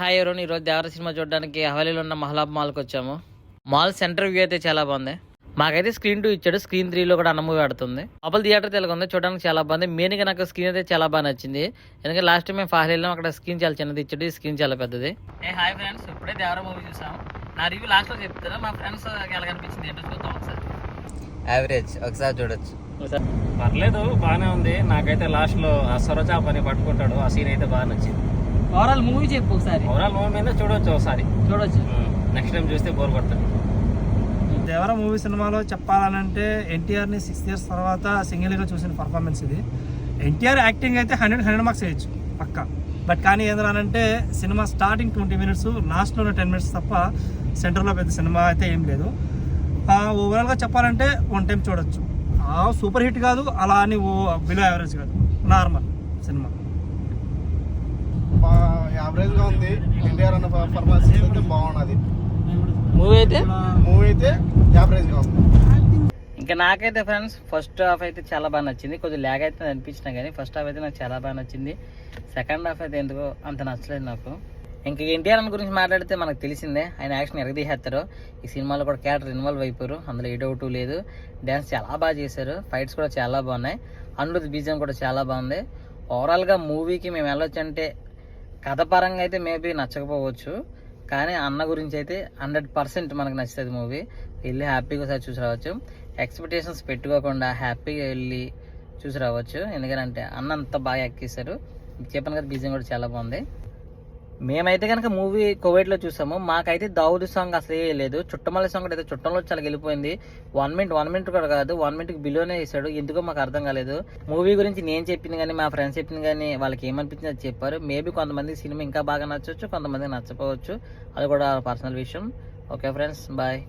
Hi ఎవరు? ఈరోజు దేవర cinema చూడడానికి హవేలీలో ఉన్న మహలాబ్ మాల్కి వచ్చాము. మాల్ సెంటర్ వ్యూ అయితే చాలా బాగుంది. మాకైతే స్క్రీన్ టూ ఇచ్చాడు. స్క్రీన్ త్రీలో కూడా అన్న మూవీ ఆడుతుంది. లోపల థియేటర్ తెలుగు ఉంది. చూడడానికి చాలా బాగుంది. మెయిన్గా నాకు స్క్రీన్ అయితే చాలా బాగా నచ్చింది. ఎందుకంటే లాస్ట్ టైం మేము ఫార్ వెళ్ళాం అక్కడ స్క్రీన్ చాలా చిన్నది ఇచ్చాడు. స్క్రీన్ చాలా పెద్దది. ఏ హాయ్ ఫ్రెండ్స్ ఇప్పుడే దేవర మూవీ చూసాం నా రివ్యూ లాస్ట్లో చెప్తారా? మా ఫ్రెండ్స్ ఎలా కనిపించింది ఏంటో చూద్దాం ఒకసారి. యావరేజ్ ఒకసారి చూడొచ్చు. పర్లేదు బాగానే ఉంది. నాకైతే లాస్ట్లో ఆ సొరచాపని పట్టుకుంటాడు. ఆ సీన్ అయితే బాగా నచ్చింది. ఓవరాల్ మూవీ చెప్పు ఒకసారి. ఓవరాల్ మూవీ మీద చూడొచ్చు ఒకసారి. చూడొచ్చు. నెక్స్ట్ టైం చూస్తే బోర్ కొడుతుంది దేవర మూవీ సినిమాలో చెప్పాలనంటే ఎన్టీఆర్ని సిక్స్ ఇయర్స్ తర్వాత సింగిల్గా చూసిన పర్ఫార్మెన్స్ ఇది. ఎన్టీఆర్ యాక్టింగ్ అయితే హండ్రెడ్ హండ్రెడ్ మార్క్స్ వేయచ్చు పక్క. బట్ కానీ ఏంటంటే సినిమా స్టార్టింగ్ ట్వంటీ మినిట్స్ లాస్ట్లో ఉన్న టెన్ మినిట్స్ తప్ప సెంటర్లో పెద్ద సినిమా అయితే ఏం లేదు. ఓవరాల్గా చెప్పాలంటే వన్ టైం చూడొచ్చు. సూపర్ హిట్ కాదు అలా అని ఓ బిలో యావరేజ్ కాదు. Normal cinema. ఉంది. ఎన్టీఆర్ అన్న పర్ఫార్మెన్స్ అయితే బాగున్నది. మూవీ అయితే? మూవీ అయితే యావరేజ్గా ఉంది. ఇంకా నాకైతే ఫ్రెండ్స్ ఫస్ట్ హాఫ్ అయితే చాలా బాగా నచ్చింది. కొద్దిగా ల్యాగ్ అయితే అనిపించిన కానీ ఫస్ట్ హాఫ్ అయితే నాకు చాలా బాగా నచ్చింది. సెకండ్ హాఫ్ అయితే ఎందుకో అంత నచ్చలేదు నాకు. ఇంకా ఎన్టీఆర్ అన్న గురించి మాట్లాడితే మనకు తెలిసిందే. ఆయన యాక్షన్ ఎరగదీసేస్తారు. ఈ సినిమాలో కూడా క్యారెక్టర్ ఇన్వాల్వ్ అయిపోయారు. అందులో ఏ డౌట్ లేదు. డ్యాన్స్ చాలా బాగా చేశారు. ఫైట్స్ కూడా చాలా బాగున్నాయి. అనిరుద్ధ్ బీజం కూడా చాలా బాగుంది. ఓవరాల్గా మూవీకి మేము వెళ్ళొచ్చు అంటే కథ పరంగా అయితే మేబీ నచ్చకపోవచ్చు కానీ అన్న గురించి అయితే హండ్రెడ్ పర్సెంట్ మనకు నచ్చుతుంది మూవీ. వెళ్ళి హ్యాపీగా ఒకసారి చూసి రావచ్చు. ఎక్స్పెక్టేషన్స్ పెట్టుకోకుండా హ్యాపీగా వెళ్ళి చూసి రావచ్చు. ఎందుకంటే అన్న అంత బాగా ఎక్కిస్తారు చెప్పాను కదా బీజం కూడా చాలా బాగుంది. మేమైతే కనుక మూవీ కోవిడ్లో చూసాము. మాకైతే దావుదు సాంగ్ అసలు లేదు. చుట్టమల్లి సాంగ్ అయితే చుట్టంలో చాలా వెళ్ళిపోయింది వన్ మినిట్ వన్ మినిట్ కూడా కాదు. వన్ మినిట్కి బిలోనే వేసాడు ఎందుకో మాకు అర్థం కాలేదు. మూవీ గురించి నేను చెప్పింది కానీ మా ఫ్రెండ్స్ చెప్పింది కానీ వాళ్ళకి ఏమనిపించింది అది చెప్పారు. మేబీ కొంతమంది సినిమా ఇంకా బాగా నచ్చవచ్చు కొంతమంది నచ్చపోవచ్చు అది కూడా పర్సనల్ విషయం. Okay friends bye